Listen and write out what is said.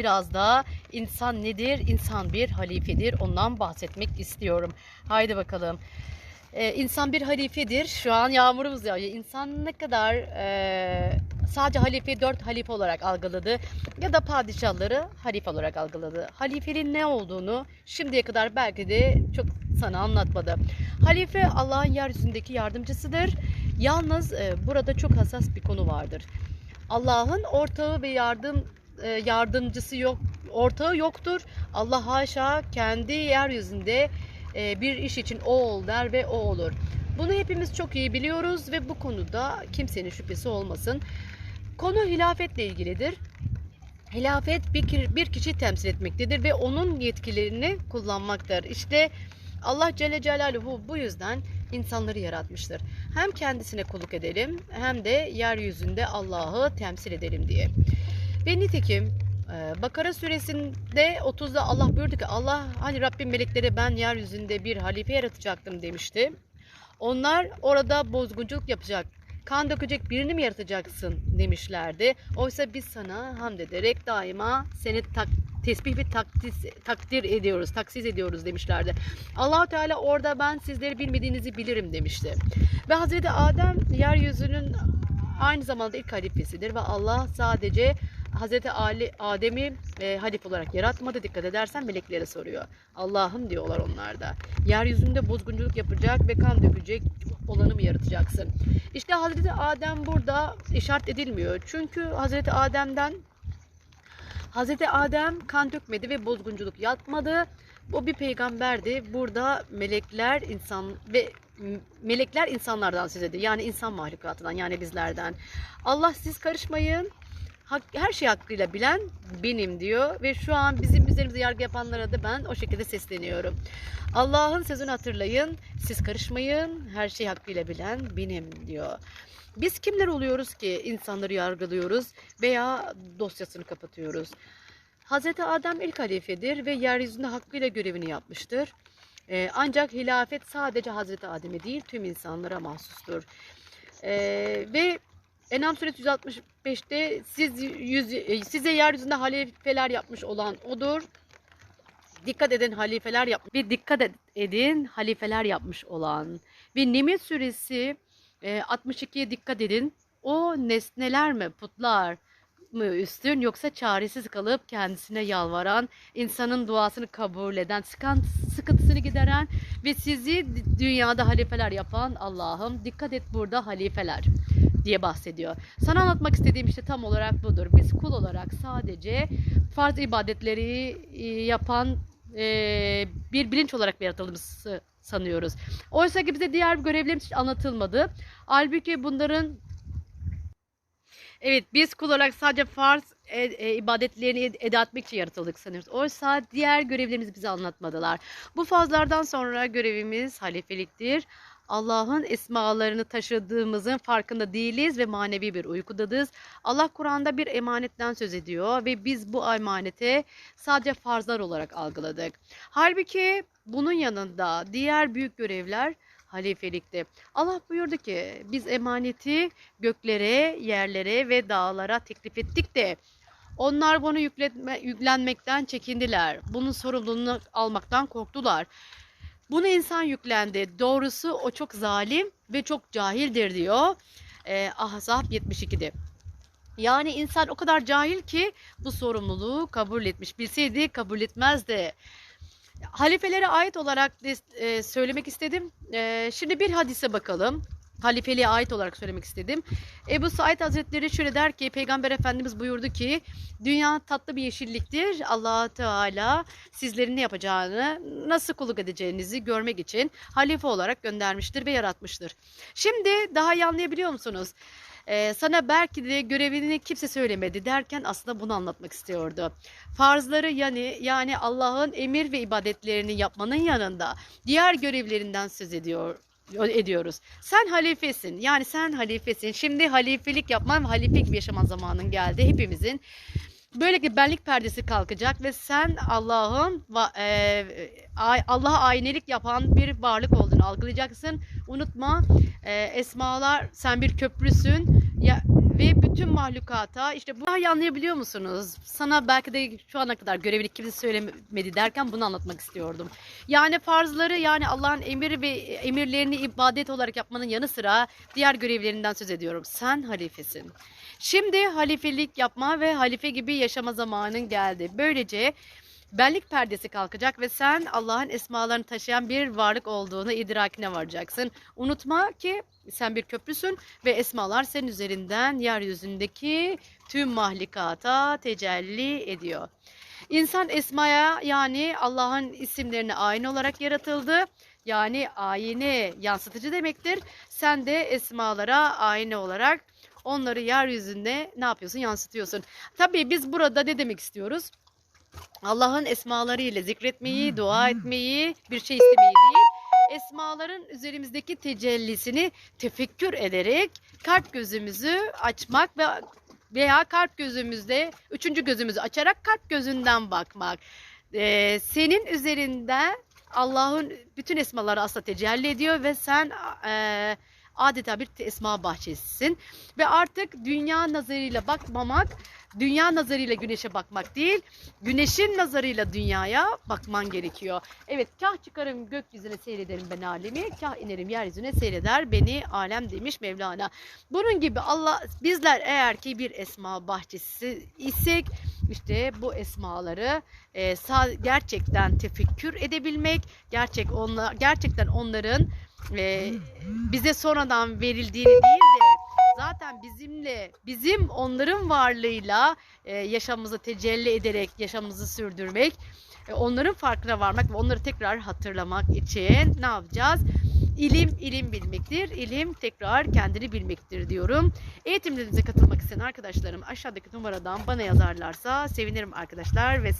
biraz da insan nedir? İnsan bir halifedir. Ondan bahsetmek istiyorum. Haydi bakalım. Ee, insan bir halifedir. Şu an yağmurumuz yağıyor. İnsan ne kadar e, sadece halifeyi dört halife olarak algıladı ya da padişahları halife olarak algıladı. Halifenin ne olduğunu şimdiye kadar belki de çok sana anlatmadı. Halife Allah'ın yeryüzündeki yardımcısıdır. Yalnız e, burada çok hassas bir konu vardır. Allah'ın ortağı ve yardım yardımcısı yok, ortağı yoktur. Allah haşa kendi yeryüzünde e, bir iş için o ol der ve o olur. Bunu hepimiz çok iyi biliyoruz ve bu konuda kimsenin şüphesi olmasın. Konu hilafetle ilgilidir. Hilafet bir, ki- bir kişi temsil etmektedir ve onun yetkilerini kullanmaktadır. İşte Allah Celle Celaluhu bu yüzden insanları yaratmıştır. Hem kendisine kulluk edelim hem de yeryüzünde Allah'ı temsil edelim diye. Ve nitekim e, Bakara suresinde 30'da Allah buyurdu ki Allah hani Rabbim melekleri ben yeryüzünde bir halife yaratacaktım demişti. Onlar orada bozgunculuk yapacak, kan dökecek birini mi yaratacaksın demişlerdi. Oysa biz sana hamd ederek daima seni tak, tesbih ve takdis, takdir ediyoruz, taksis ediyoruz demişlerdi. allah Teala orada ben sizleri bilmediğinizi bilirim demişti. Ve Hazreti Adem yeryüzünün aynı zamanda ilk halifesidir ve Allah sadece Hazreti Ali, Adem'i e, halife olarak yaratmadı. Dikkat edersen meleklere soruyor. Allah'ım diyorlar onlar da. Yeryüzünde bozgunculuk yapacak ve kan dökecek olanı mı yaratacaksın? İşte Hazreti Adem burada işaret edilmiyor. Çünkü Hazreti Adem'den Hazreti Adem kan dökmedi ve bozgunculuk yapmadı. O bir peygamberdi. Burada melekler insan ve melekler insanlardan söz ediyor. Yani insan mahlukatından yani bizlerden. Allah siz karışmayın. Hak- her şey hakkıyla bilen benim diyor ve şu an bizim üzerimize yargı yapanlara da ben o şekilde sesleniyorum. Allah'ın sözünü hatırlayın. Siz karışmayın. Her şey hakkıyla bilen benim diyor. Biz kimler oluyoruz ki insanları yargılıyoruz veya dosyasını kapatıyoruz? Hazreti Adem ilk halifedir ve yeryüzünde hakkıyla görevini yapmıştır. Ee, ancak hilafet sadece Hazreti Adem'e değil tüm insanlara mahsustur. Ee, ve Enam suresi 165'te siz yüz, e, size yeryüzünde halifeler yapmış olan odur. Dikkat edin halifeler yap bir dikkat ed- edin halifeler yapmış olan. Ve Neml suresi e, 62'ye dikkat edin. O nesneler mi, putlar mı üstün yoksa çaresiz kalıp kendisine yalvaran, insanın duasını kabul eden, sıkıntısını gideren ve sizi dünyada halifeler yapan Allah'ım dikkat et burada halifeler diye bahsediyor. Sana anlatmak istediğim işte tam olarak budur. Biz kul olarak sadece farz ibadetleri e, yapan e, bir bilinç olarak yaratıldığımızı sanıyoruz. Oysa ki bize diğer görevlerimiz hiç anlatılmadı. Halbuki bunların Evet biz kul olarak sadece farz e, e, ibadetlerini ed- eda etmek için yaratıldık sanıyoruz. Oysa diğer görevlerimizi bize anlatmadılar. Bu fazlardan sonra görevimiz halifeliktir. Allah'ın esmalarını taşıdığımızın farkında değiliz ve manevi bir uykudadız. Allah Kur'an'da bir emanetten söz ediyor ve biz bu emanete sadece farzlar olarak algıladık. Halbuki bunun yanında diğer büyük görevler halifelikti. Allah buyurdu ki biz emaneti göklere, yerlere ve dağlara teklif ettik de onlar bunu yüklenmekten çekindiler. Bunun sorumluluğunu almaktan korktular. Bunu insan yüklendi. Doğrusu o çok zalim ve çok cahildir diyor. Ee, Ahzab 72'de. Yani insan o kadar cahil ki bu sorumluluğu kabul etmiş. Bilseydi kabul etmezdi. Halifelere ait olarak e, söylemek istedim. E, şimdi bir hadise bakalım. Halifeliğe ait olarak söylemek istedim. Ebu Said Hazretleri şöyle der ki Peygamber Efendimiz buyurdu ki dünya tatlı bir yeşilliktir. allah Teala sizlerin ne yapacağını, nasıl kulluk edeceğinizi görmek için halife olarak göndermiştir ve yaratmıştır. Şimdi daha iyi anlayabiliyor musunuz? Ee, sana belki de görevini kimse söylemedi derken aslında bunu anlatmak istiyordu. Farzları yani yani Allah'ın emir ve ibadetlerini yapmanın yanında diğer görevlerinden söz ediyor ediyoruz. Sen halifesin. Yani sen halifesin. Şimdi halifelik yapman ve halife gibi yaşaman zamanın geldi hepimizin. Böylelikle benlik perdesi kalkacak ve sen Allah'ın e, Allah'a aynelik yapan bir varlık olduğunu algılayacaksın. Unutma e, esmalar sen bir köprüsün ya, ve bütün mahlukata işte bu anlayabiliyor musunuz? Sana belki de şu ana kadar görevini kimse söylemedi derken bunu anlatmak istiyordum. Yani farzları yani Allah'ın emir ve emirlerini ibadet olarak yapmanın yanı sıra diğer görevlerinden söz ediyorum. Sen halifesin. Şimdi halifelik yapma ve halife gibi yaşama zamanın geldi. Böylece benlik perdesi kalkacak ve sen Allah'ın esmalarını taşıyan bir varlık olduğunu idrakine varacaksın. Unutma ki sen bir köprüsün ve esmalar senin üzerinden yeryüzündeki tüm mahlikata tecelli ediyor. İnsan esmaya yani Allah'ın isimlerine aynı olarak yaratıldı. Yani ayine yansıtıcı demektir. Sen de esmalara aynı olarak onları yeryüzünde ne yapıyorsun? Yansıtıyorsun. Tabii biz burada ne demek istiyoruz? Allah'ın esmaları ile zikretmeyi, dua etmeyi, bir şey istemeyi değil, esmaların üzerimizdeki tecellisini tefekkür ederek kalp gözümüzü açmak ve veya kalp gözümüzde üçüncü gözümüzü açarak kalp gözünden bakmak. Ee, senin üzerinde Allah'ın bütün esmaları aslında tecelli ediyor ve sen e, adeta bir esma bahçesisin ve artık dünya nazarıyla bakmamak dünya nazarıyla güneşe bakmak değil, güneşin nazarıyla dünyaya bakman gerekiyor. Evet, kah çıkarım gökyüzüne seyrederim ben alemi, kah inerim yeryüzüne seyreder beni alem demiş Mevlana. Bunun gibi Allah bizler eğer ki bir esma bahçesi isek işte bu esmaları e, gerçekten tefekkür edebilmek, gerçek onlar gerçekten onların e, bize sonradan verildiğini değil de zaten bizimle bizim onların varlığıyla e, yaşamımızı tecelli ederek yaşamımızı sürdürmek e, onların farkına varmak ve onları tekrar hatırlamak için ne yapacağız? İlim ilim bilmektir. İlim tekrar kendini bilmektir diyorum. Eğitimlerimize katılmak isteyen arkadaşlarım aşağıdaki numaradan bana yazarlarsa sevinirim arkadaşlar ve